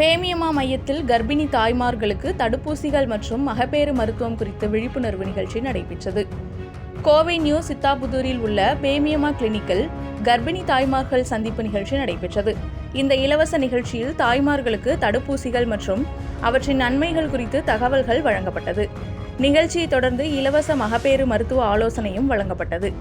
பேமியமா மையத்தில் கர்ப்பிணி தாய்மார்களுக்கு தடுப்பூசிகள் மற்றும் மகப்பேறு மருத்துவம் குறித்த விழிப்புணர்வு நிகழ்ச்சி நடைபெற்றது. கோவை நியூ சித்தாபுதூரில் உள்ள பேமியமா கிளினிக்கில் கர்ப்பிணி தாய்மார்கள் சந்திப்பு நிகழ்ச்சி நடைபெற்றது. இந்த இலவச நிகழ்ச்சியில் தாய்மார்களுக்கு தடுப்பூசிகள் மற்றும் அவற்றின் நன்மைகள் குறித்து தகவல்கள் வழங்கப்பட்டது. நிகழ்ச்சியைத் தொடர்ந்து இலவச மகப்பேறு மருத்துவ ஆலோசனையும் வழங்கப்பட்டது.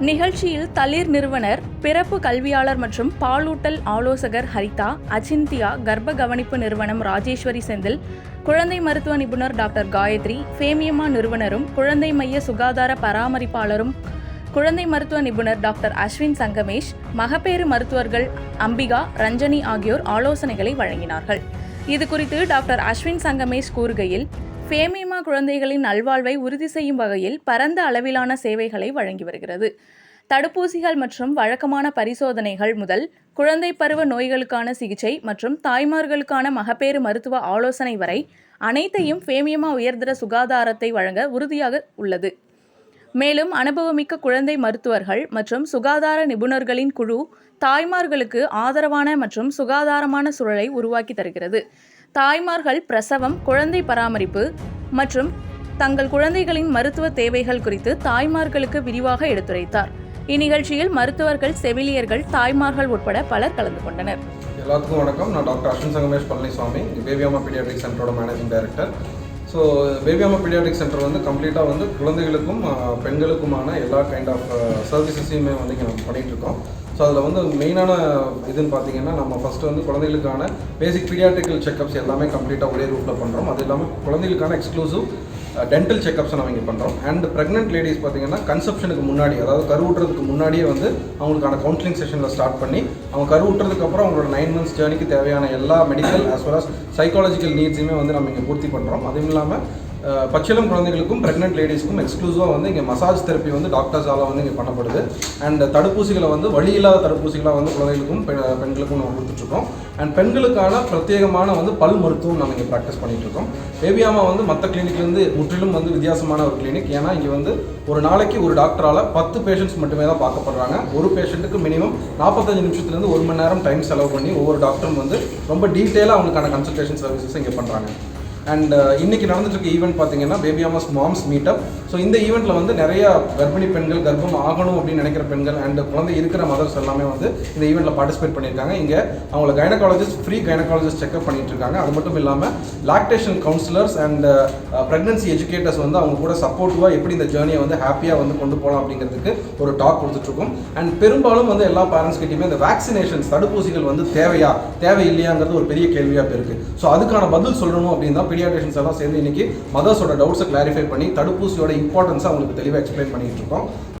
நிகழ்ச்சியில் தளிர் நிறுவனர் பிறப்பு கல்வியாளர் மற்றும் பாலூட்டல் ஆலோசகர் ஹரிதா அச்சிந்தியா கர்ப்ப கவனிப்பு நிறுவனம் ராஜேஸ்வரி செந்தில் குழந்தை மருத்துவ நிபுணர் டாக்டர் காயத்ரி ஃபேமியமா நிறுவனரும் குழந்தை மைய சுகாதார பராமரிப்பாளரும் குழந்தை மருத்துவ நிபுணர் டாக்டர் அஸ்வின் சங்கமேஷ் மகப்பேறு மருத்துவர்கள் அம்பிகா ரஞ்சனி ஆகியோர் ஆலோசனைகளை வழங்கினார்கள். இது குறித்து டாக்டர் அஸ்வின் சங்கமேஷ் கூறுகையில் ஃபேமிமா குழந்தைகளின் நல்வாழ்வை உறுதி செய்யும் வகையில் பரந்த அளவிலான சேவைகளை வழங்கி வருகிறது. தடுப்பூசிகள் மற்றும் வழக்கமான பரிசோதனைகள் முதல் குழந்தை பருவ நோய்களுக்கான சிகிச்சை மற்றும் தாய்மார்களுக்கான மகப்பேறு மருத்துவ ஆலோசனை வரை அனைத்தையும் ஃபேமியமா உயர்தர சுகாதாரத்தை வழங்க உறுதியாக உள்ளது. மேலும் அனுபவமிக்க குழந்தை மருத்துவர்கள் மற்றும் சுகாதார நிபுணர்களின் குழு தாய்மார்களுக்கு ஆதரவான மற்றும் சுகாதாரமான சூழலை உருவாக்கி தருகிறது. தாய்மார்கள் பிரசவம் குழந்தை பராமரிப்பு மற்றும் தங்கள் குழந்தைகளின் மருத்துவ தேவைகள் குறித்து தாய்மார்களுக்கு விரிவாக எடுத்துரைத்தார். இந்நிகழ்ச்சியில் மருத்துவர்கள் செவிலியர்கள் தாய்மார்கள் உட்பட பலர் கலந்து கொண்டனர். எல்லாத்துக்கும் வணக்கம். நான் doctor Ashwin Sangamesh Palanisamy பேபியாமா paediatric சென்டரோட managing director so Babiyama paediatric centre வந்து கம்ப்ளீட்டாக வந்து குழந்தைகளுக்கும் பெண்களுக்குமான எல்லா கைண்ட் ஆஃப் சர்வீசஸையுமே வந்து இங்கே நம்ம பண்ணிகிட்ருக்கோம் இருக்கோம். ஸோ அதில் வந்து மெயினான இதுன்னு பார்த்தீங்கன்னா நம்ம ஃபஸ்ட்டு வந்து குழந்தைகளுக்கான பேசிக் பீடியாட்ரிக்கல் செக்கப்ஸ் எல்லாமே கம்ப்ளீட்டாக ஒரே ரூட்டில் பண்ணுறோம் அது இல்லாமல் குழந்தைகளுக்கான எக்ஸ்க்ளூசிவ் டென்டல் செக்கப்ஸை நம்ம இங்கே பண்ணுறோம் அண்ட் ப்ரெக்னென்ட் லேடிஸ் பார்த்தீங்கன்னா கன்செப்ஷனுக்கு முன்னாடி அதாவது கருவுட்டுறதுக்கு முன்னாடியே வந்து அவங்களுக்கான கவுன்சிலிங் செஷனில் ஸ்டார்ட் பண்ணி அவங்க கருவுட்டுறதுக்கப்புறம் அவங்களோட நைன் மந்த்ஸ் ஜேர்னிக்கு தேவையான எல்லா medical as well as psychological நீட்ஸுமே வந்து நம்ம இங்கே பூர்த்தி பண்ணுறோம் அதுவும் இல்லாமல் பச்சிளம் குழந்தைகளுக்கும் ப்ரெக்னென்ட் லேடிஸ்க்கும் எக்ஸ்க்ளூசிவாக வந்து இங்கே மசாஜ் தெரப்பி வந்து டாக்டர்ஸால் வந்து இங்கே பண்ணப்படுது. அண்ட் தடுப்பூசிகளை வந்து வழி இல்லாத தடுப்பூசிகளாக வந்து குழந்தைகளுக்கும் பெ- பெண்களுக்கும் நம்ம கொடுத்துட்ருக்கோம். அண்ட் பெண்களுக்கான பிரத்யேகமான வந்து பல் மருத்துவம் நம்ம இங்கே ப்ராக்டிஸ் பண்ணிகிட்ருக்கோம் இருக்கோம் பேபியாமா வந்து மற்ற கிளினிக்லேருந்து முற்றிலும் வந்து வித்தியாசமான ஒரு கிளினிக் ஏன்னா இங்கே வந்து ஒரு நாளைக்கு ஒரு டாக்டரால் பத்து பேஷண்ட்ஸ் மட்டுமே தான் பார்க்கப்படுறாங்க. ஒரு பேஷண்ட்டுக்கு மினிமம் நாற்பத்தஞ்சு நிமிஷத்துலேருந்து ஒரு மணி நேரம் டைம் செலவு பண்ணி ஒவ்வொரு டாக்டரும் வந்து ரொம்ப டீட்டெயிலாக அவங்களுக்கான கன்சல்டேஷன் சர்வீசஸ் இங்கே பண்ணுறாங்க அண்ட் uh, இன்னைக்கு நடந்துட்டு ஈவெண்ட் பார்த்தீங்கன்னா பேபியாமாஸ் மாம்ஸ் மீட்டப் ஸோ இந்த ஈவெண்ட்டில் வந்து நிறைய கர்ப்பிணி பெண்கள் கர்ப்பம் ஆகணும் அப்படின்னு நினைக்கிற பெண்கள் அண்ட் குழந்தை இருக்கிற மதர்ஸ் எல்லாமே வந்து இந்த ஈவெண்ட்டில் பார்ட்டிசிபேட் பண்ணியிருக்காங்க. இங்கே அவங்கள கைனகாலஜிஸ்ட் ஃப்ரீ கைனகாலஜிஸ்ட் செக்அப் பண்ணிட்டு இருக்காங்க அது மட்டும் இல்லாமல் lactation counsellors and pregnancy educators வந்து அவங்க கூட சப்போர்ட்டிவாக எப்படி இந்த ஜேர்னியை வந்து ஹாப்பியாக வந்து கொண்டு போகலாம் அப்படிங்கிறதுக்கு ஒரு டாக் கொடுத்துட்ருக்கோம் அண்ட் பெரும்பாலும் வந்து எல்லா பேரண்ட்ஸ் கிட்டேயுமே இந்த வேக்சினேஷன்ஸ் தடுப்பூசிகள் வந்து தேவையா தேவையில்லையாங்கிறது ஒரு பெரிய கேள்வியாக இருக்குது ஸோ அதுக்கான பதில் சொல்லணும் அப்படின்னு தான் பீடியாட்ரிஷன்ஸ் எல்லாம் சேர்ந்து இன்னைக்கு மதர்ஸோட டவுட்ஸை கிளாரிஃபை பண்ணி தடுப்பூசியோட இம்பார்ட்டன்ஸை அவங்களுக்கு தெளிவாக எக்ஸ்பிளைன் பண்ணிட்டு இருக்கோம்.